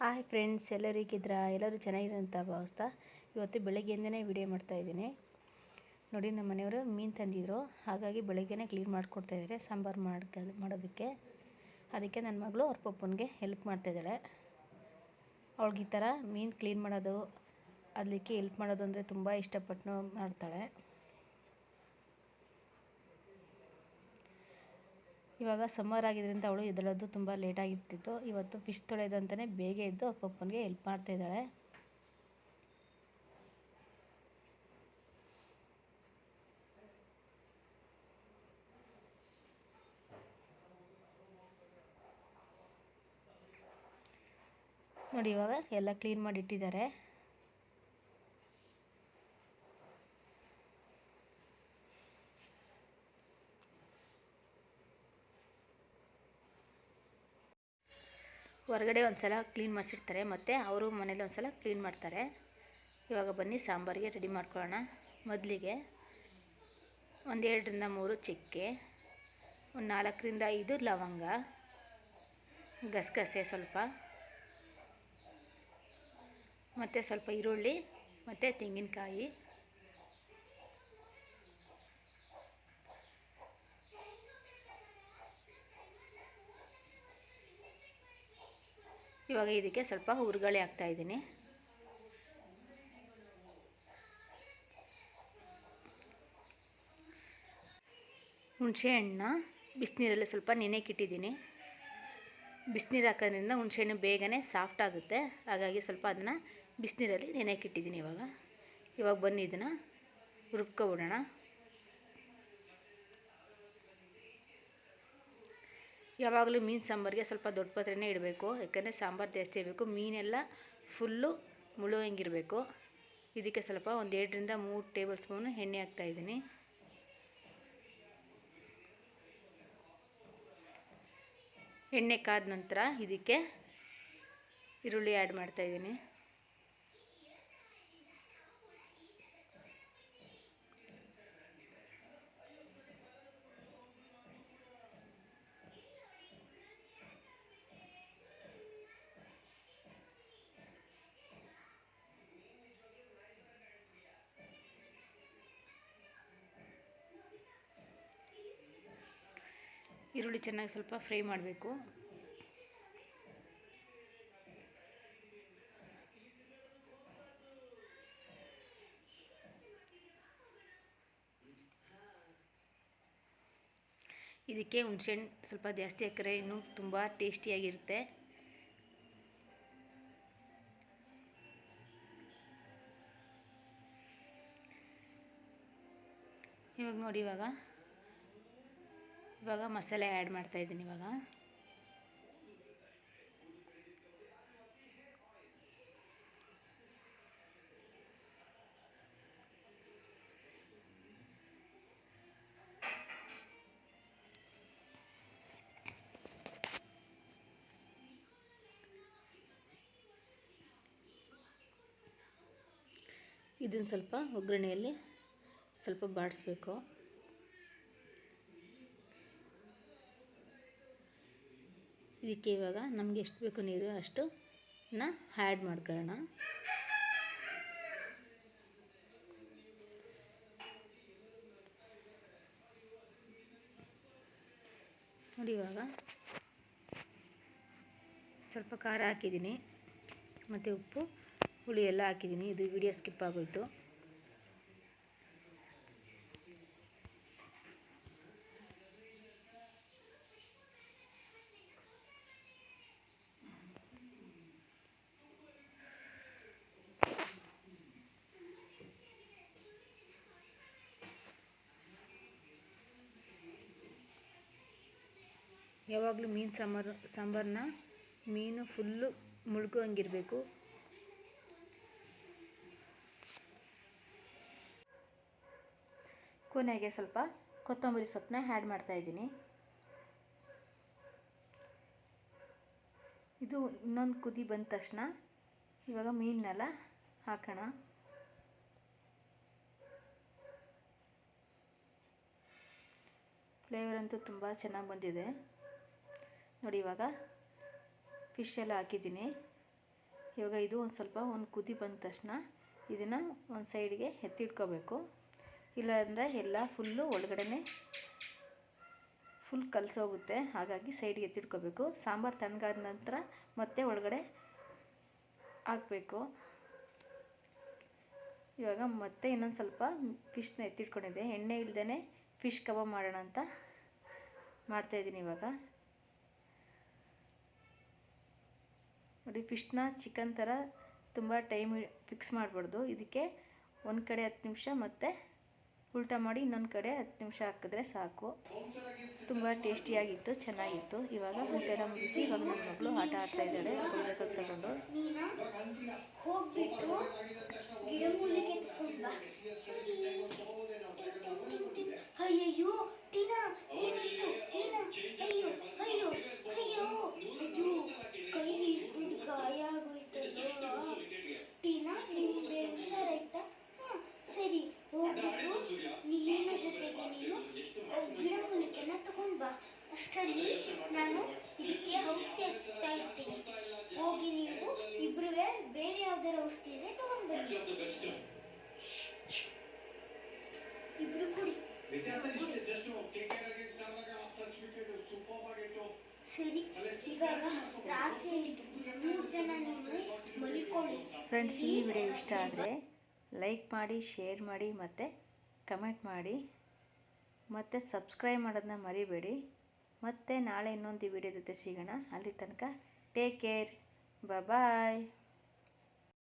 Hi friends, ಎಲ್ಲರೂ ಹೇಗಿದ್ದೀರಾ? ಎಲ್ಲರೂ ಚೆನ್ನಾಗಿರೋಂಥ ಭಾವಿಸ್ತಾ ಇವತ್ತು ಬೆಳಗ್ಗೆಯಿಂದನೇ ವಿಡಿಯೋ ಮಾಡ್ತಾಯಿದ್ದೀನಿ ನೋಡಿ, ನಮ್ಮ ಮನೆಯವರು ಮೀನು ತಂದಿದ್ರು. ಹಾಗಾಗಿ ಬೆಳಗ್ಗೆನೇ ಕ್ಲೀನ್ ಮಾಡಿಕೊಡ್ತಾಯಿದ್ದಾರೆ ಸಾಂಬಾರು ಮಾಡ್ಕ, ಮಾಡೋದಕ್ಕೆ. ಅದಕ್ಕೆ ನನ್ನ ಮಗಳು ಅವ್ರ ಪಪ್ಪನಿಗೆ ಹೆಲ್ಪ್ ಮಾಡ್ತಾಯಿದ್ದಾಳೆ ಅವಳಿಗೆ ಈ ಥರ ಮೀನು ಕ್ಲೀನ್ ಮಾಡೋದು ಅದಕ್ಕೆ ಹೆಲ್ಪ್ ಮಾಡೋದು ಅಂದರೆ ತುಂಬ ಇಷ್ಟಪಟ್ಟು ಮಾಡ್ತಾಳೆ. ಇವಾಗ ಸಮ್ಮರ್ ಆಗಿದ್ದರಿಂದ ಅವಳು ಎದ್ದೇಳೋದು ತುಂಬ ಲೇಟಾಗಿರ್ತಿತ್ತು ಇವತ್ತು ಫಿಶ್ ತೊಳೆಯೋದಂತಲೇ ಬೇಗ ಎದ್ದು ಅಪ್ಪ ಅಪ್ಪನಿಗೆ ಹೆಲ್ಪ್ ಮಾಡ್ತಾಯಿದ್ದಾಳೆ ನೋಡಿ ಇವಾಗ ಎಲ್ಲ ಕ್ಲೀನ್ ಮಾಡಿ ಇಟ್ಟಿದ್ದಾರೆ. ಹೊರಗಡೆ ಒಂದು ಸಲ ಕ್ಲೀನ್ ಮಾಡಿಸಿರ್ತಾರೆ, ಮತ್ತು ಅವರು ಮನೇಲಿ ಒಂದು ಸಲ ಕ್ಲೀನ್ ಮಾಡ್ತಾರೆ. ಇವಾಗ ಬನ್ನಿ, ಸಾಂಬಾರಿಗೆ ರೆಡಿ ಮಾಡ್ಕೊಳ್ಳೋಣ. ಮೊದಲಿಗೆ ಒಂದೆರಡರಿಂದ ಮೂರು ಚಕ್ಕೆ, ಒಂದು ನಾಲ್ಕರಿಂದ ಐದು ಲವಂಗ, ಗಸಗಸೆ ಸ್ವಲ್ಪ, ಮತ್ತು ಸ್ವಲ್ಪ ಈರುಳ್ಳಿ, ಮತ್ತು ತೆಂಗಿನಕಾಯಿ. ಇವಾಗ ಇದಕ್ಕೆ ಸ್ವಲ್ಪ ಹುರುಗಳೆ ಹಾಕ್ತಾಯಿದ್ದೀನಿ ಹುಣಸೆ ಹಣ್ಣನ್ನ ಬಿಸಿನೀರಲ್ಲಿ ಸ್ವಲ್ಪ ನೆನೆಕ್ಕಿಟ್ಟಿದ್ದೀನಿ ಬಿಸಿನೀರು ಹಾಕೋದ್ರಿಂದ ಹುಣಸೆಹಣ್ಣು ಬೇಗನೆ ಸಾಫ್ಟ್ ಆಗುತ್ತೆ. ಹಾಗಾಗಿ ಸ್ವಲ್ಪ ಅದನ್ನು ಬಿಸಿನೀರಲ್ಲಿ ನೆನೆಕ್ಕಿಟ್ಟಿದ್ದೀನಿ ಇವಾಗ. ಇವಾಗ ಬನ್ನಿ ಇದನ್ನು ರುಬ್ಕೊಬಿಡೋಣ. ಯಾವಾಗಲೂ ಮೀನು ಸಾಂಬಾರಿಗೆ ಸ್ವಲ್ಪ ದೊಡ್ಡ ಪಾತ್ರೆನೇ ಇಡಬೇಕು. ಯಾಕಂದರೆ ಸಾಂಬಾರು ಜಾಸ್ತಿ ಇರಬೇಕು. ಮೀನೆಲ್ಲ ಫುಲ್ಲು ಮುಳುವಂಗಿರಬೇಕು. ಇದಕ್ಕೆ ಸ್ವಲ್ಪ ಒಂದು ಎರಡರಿಂದ ಮೂರು ಟೇಬಲ್ ಸ್ಪೂನು ಎಣ್ಣೆ ಹಾಕ್ತಾಯಿದ್ದೀನಿ ಎಣ್ಣೆ ಕಾದ ನಂತರ ಇದಕ್ಕೆ ಈರುಳ್ಳಿ ಆ್ಯಡ್ ಮಾಡ್ತಾಯಿದ್ದೀನಿ ಈರುಳ್ಳಿ ಚೆನ್ನಾಗಿ ಸ್ವಲ್ಪ ಫ್ರೈ ಮಾಡಬೇಕು. ಇದಕ್ಕೆ ಹುಣಸೆಹಣ್ಣು ಸ್ವಲ್ಪ ಜಾಸ್ತಿ ಹಾಕಿದ್ರೆ ಇನ್ನೂ ತುಂಬ ಟೇಸ್ಟಿಯಾಗಿರುತ್ತೆ ಇವಾಗ ನೋಡಿ ಇವಾಗ. ಇವಾಗ ಮಸಾಲೆ ಆ್ಯಡ್ ಮಾಡ್ತಾಯಿದ್ದೀನಿ ಇವಾಗ. ಇದನ್ನು ಸ್ವಲ್ಪ ಒಗ್ಗರಣೆಯಲ್ಲಿ ಸ್ವಲ್ಪ ಬಾಡಿಸ್ಬೇಕು. ಇದಕ್ಕೆ ಇವಾಗ ನಮಗೆ ಎಷ್ಟು ಬೇಕು ನೀರು ಅಷ್ಟು ನ ಆ್ಯಡ್ ಮಾಡ್ಕೊಳ್ಳೋಣ. ನೋಡಿ ಇವಾಗ ಸ್ವಲ್ಪ ಖಾರ ಹಾಕಿದ್ದೀನಿ. ಮತ್ತು ಉಪ್ಪು, ಹುಳಿ ಎಲ್ಲ ಹಾಕಿದ್ದೀನಿ. ಇದು ವಿಡಿಯೋ ಸ್ಕಿಪ್ ಆಗೋಯಿತು. ಯಾವಾಗಲೂ ಮೀನು ಸಾಂಬಾರು ಸಾಂಬಾರನ್ನ ಮೀನು ಫುಲ್ಲು ಮುಳುಗೋಂಗಿರಬೇಕು. ಕೊನೆಗೆ ಸ್ವಲ್ಪ ಕೊತ್ತಂಬರಿ ಸೊಪ್ಪನ್ನ ಆ್ಯಡ್ ಮಾಡ್ತಾಯಿದ್ದೀನಿ ಇದು ಇನ್ನೊಂದು ಕುದಿ ಬಂದ ತಕ್ಷಣ ಇವಾಗ ಮೀನನ್ನೆಲ್ಲ ಹಾಕೋಣ. ಫ್ಲೇವರ್ ಅಂತೂ ತುಂಬ ಚೆನ್ನಾಗಿ ಬಂದಿದೆ. ನೋಡಿ ಇವಾಗ ಫಿಶ್ ಎಲ್ಲ ಹಾಕಿದ್ದೀನಿ. ಇವಾಗ ಇದು ಒಂದು ಸ್ವಲ್ಪ ಒಂದು ಕುದಿ ಬಂದ ತಕ್ಷಣ ಇದನ್ನು ಒಂದು ಸೈಡ್ಗೆ ಎತ್ತಿಟ್ಕೋಬೇಕು. ಇಲ್ಲಾಂದರೆ ಎಲ್ಲ ಫುಲ್ಲು ಒಳಗಡೆ ಫುಲ್ ಕಲಸೋಗುತ್ತೆ. ಹಾಗಾಗಿ ಸೈಡ್ಗೆ ಎತ್ತಿಟ್ಕೋಬೇಕು. ಸಾಂಬಾರು ತಣ್ಣಗಾದ ನಂತರ ಮತ್ತೆ ಒಳಗಡೆ ಹಾಕಬೇಕು. ಇವಾಗ ಮತ್ತೆ ಇನ್ನೊಂದು ಸ್ವಲ್ಪ ಫಿಶ್ನ ಎತ್ತಿಟ್ಕೊಂಡಿದ್ದೆ. ಎಣ್ಣೆ ಇಲ್ದೇ ಫಿಶ್ ಕಬಾಬ್ ಮಾಡೋಣ ಅಂತ ಮಾಡ್ತಾಯಿದ್ದೀನಿ ಇವಾಗ. ನೋಡಿ, ಫಿಶ್ನ ಚಿಕನ್ ಥರ ತುಂಬ ಟೈಮ್ ಫಿಕ್ಸ್ ಮಾಡಬಾರ್ದು. ಇದಕ್ಕೆ ಒಂದು ಕಡೆ ಹತ್ತು ನಿಮಿಷ ಮತ್ತು ಉಲ್ಟಾ ಮಾಡಿ ಇನ್ನೊಂದು ಕಡೆ ಹತ್ತು ನಿಮಿಷ ಹಾಕಿದ್ರೆ ಸಾಕು. ತುಂಬ ಟೇಸ್ಟಿಯಾಗಿತ್ತು, ಚೆನ್ನಾಗಿತ್ತು. ಇವಾಗ ಊಟ ಮುಗಿಸಿ ಇವಾಗ ನನ್ನ ಮಗಳು ಆಟ ಆಡ್ತಾ ಇದ್ದಾಳೆ. ತಗೊಂಡು. ಹೋಗ್ಬಿಟ್ಟು ಅಷ್ಟರಲ್ಲಿ ನಾನು ಇದಕ್ಕೆ ಔಷಧಿ ಹಚ್ತಾ ಇರ್ತೀನಿ. ಹೋಗಿ ನೀವು ಬೇರೆ ಯಾವ್ದಾರ ಔಷಧಿ ಇದೆ ತಗೊಂಡ್ಬನ್ನಿ ಇಬ್ರು ಕುಡಿ. ಸರಿ ಇವಾಗ ರಾತ್ರಿ ಆಯ್ತು. ಮೂರು ಜನ ನೀವು ಮಲ್ಕೊಳ್ಳಿ. ಫ್ರೆಂಡ್ಸ್ ಈ ವಿಡಿಯೋ ಇಷ್ಟ ಆದರೆ ಲೈಕ್ ಮಾಡಿ ಶೇರ್ ಮಾಡಿ ಮತ್ತು ಕಮೆಂಟ್ ಮಾಡಿ. ಮತ್ತು ಸಬ್ಸ್ಕ್ರೈಬ್ ಮಾಡೋದನ್ನ ಮರಿಬೇಡಿ. ಮತ್ತೆ ನಾಳೆ ಇನ್ನೊಂದು ವಿಡಿಯೋ ಜೊತೆ ಸಿಗೋಣ. ಅಲ್ಲಿ ತನಕ ಟೇಕ್ ಕೇರ್ ಬಾಯ್